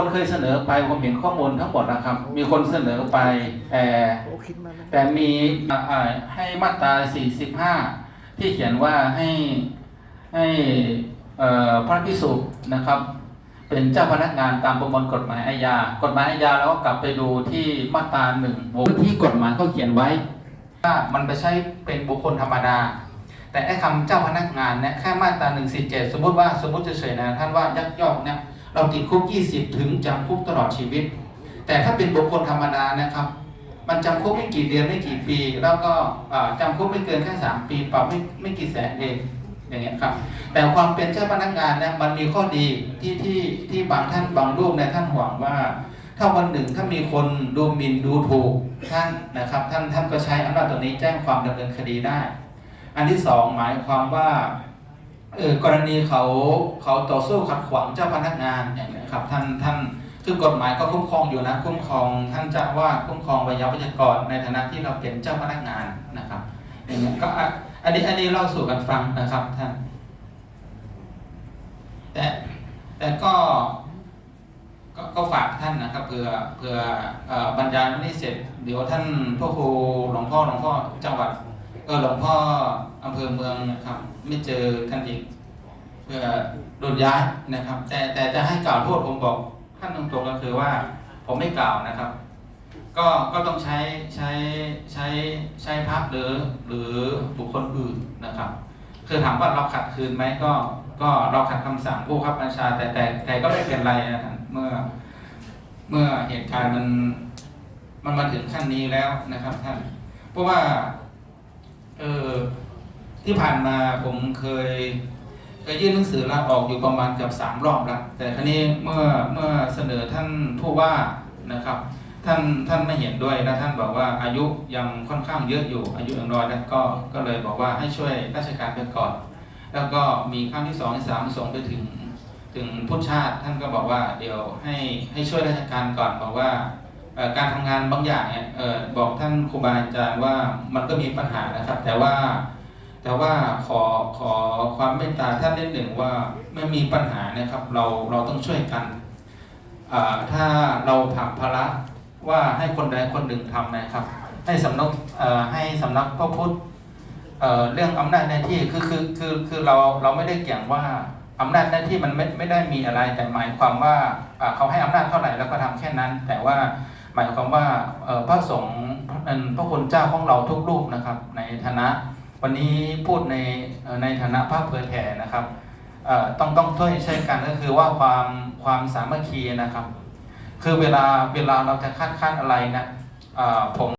คนเคยเสนอไปผมเห็นข้อมูลทั้งหมดนะครับ มีคนเสนอไปแต่โอ้คิดมาแล้วแต่มีอ่าอ่าให้มาตรา 45 ที่เขียนว่าให้ให้เอ่อพระพิสุนะครับ เป็นเจ้าพนักงานตามประมวลกฎหมายอาญากฎหมายอาญาแล้วก็กลับไปดูที่มาตราหนึ่งวงที่กฎหมายเขาเขียนไว้ว่ามันไปใช้เป็นบุคคลธรรมดา แต่ไอ้คำเจ้าพนักงานเนี่ยแค่มาตรา147 สมมติว่าสมมติเฉยๆนะท่านว่ายักยอกเนี่ย เราติดคุก 20 ถึงจำคุกตลอดชีวิต แต่ถ้าเป็นบุคคลธรรมดานะครับ มันจำคุกไม่กี่เดือนไม่กี่ปี แล้วก็จำคุกไม่เกินแค่สามปีปรับไม่ไม่กี่แสนเองอย่างเงี้ยครับ แต่ความเป็นเจ้าพนักงานเนี่ยมันมีข้อดีที่ที่ที่บางท่านบางรูปในท่านห่วงว่า ถ้าวันหนึ่งถ้ามีคนดูหมิ่นดูถูกท่านนะครับ ท่านท่านก็ใช้อำนาจตรงนี้แจ้งความดำเนินคดีได้ อันที่สองหมายความว่า กรณีเขาเขาต่อสู้ขัดขวางเจ้าพนักงานอย่างนี้ครับท่านท่านคือกฎหมายก็คุ้มครองอยู่นะคุ้มครองท่านเจ้าว่าคุ้มครองวิยาวัจกรในฐานะที่เราเป็นเจ้าพนักงานนะครับอย่างนี้ยก็อันนี้อันนี้เล่าสู่กันฟังนะครับท่านแต่แต่ก็ก็ก็ฝากท่านนะครับเผื่อเผื่ออบรรยายไม่เสร็จ เดี๋ยวท่านพ่อครูหลวงพ่อหลวงพ่อจังหวัด เออหลวงพ่ออำเภอเมืองนะครับ ไม่เจอกันอีกเพื่อโดนย้ายนะครับ แต่แต่จะให้กล่าวโทษผมบอกท่านตรงๆก็คือว่าผมไม่กล่าวนะครับ ก็ก็ต้องใช้ใช้ใช้ใช้พระหรือหรือบุคคลอื่นนะครับ คือถามว่าเราขัดคืนไหมก็ก็เราขัดคำสั่งผู้ขับบัญชา แต่แต่แต่ก็ไม่เป็นไรนะท่านเมื่อเมื่อเหตุการณ์มันมันมาถึงขั้นนี้แล้วนะครับท่านเพราะว่า เออที่ผ่านมาผมเคยเคยยื่นหนังสือลาออกอยู่ประมาณเกือบสามรอบแล้วแต่ครั้นี้เมื่อเมื่อเสนอท่านผู้ว่านะครับ ท่านท่านไม่เห็นด้วยและท่านบอกว่าอายุยังค่อนข้างเยอะอยู่ อายุอย่างน้อยแล้วก็ก็เลยบอกว่าให้ช่วยราชการไปก่อน แล้วก็มีครั้งที่สองที่สามส่งไปถึงถึงพุทธชาติท่านก็บอกว่าเดี๋ยวให้ให้ช่วยราชการก่อนบอกว่าเอ่อ การทำงานบางอย่างเนี่ยเออบอกท่านครูบาอาจารย์ว่ามันก็มีปัญหานะครับ แต่ว่าแต่ว่าขอขอความเมตตาท่านนิดหนึ่งว่าไม่มีปัญหานะครับ เราเราต้องช่วยกันถ้าเราผลักภาระว่าให้คนใดคนหนึ่งทำนะครับ ให้สำนักให้สำนักพระพุทธเเรื่องอำนาจหน้าที่คือคือคือคือเราเราไม่ได้เกี่ยงว่าอำนาจหน้าที่มันไม่ไม่ได้มีอะไร แต่หมายความว่าอ่าเขาให้อำนาจเท่าไหร่แล้วก็ทำแค่นั้น แต่ว่า หมายความว่าพระสงฆ์เอ่อพระคุณเจ้าของเราทุกรูปนะครับ ในฐานะวันนี้พูดในในฐานะพระเผยแผ่นะครับต้องต้องช่วยใช้กันก็คือว่าความความสามัคคีนะครับ คือเวลาเวลาเราจะคาดค้านอะไรนะผม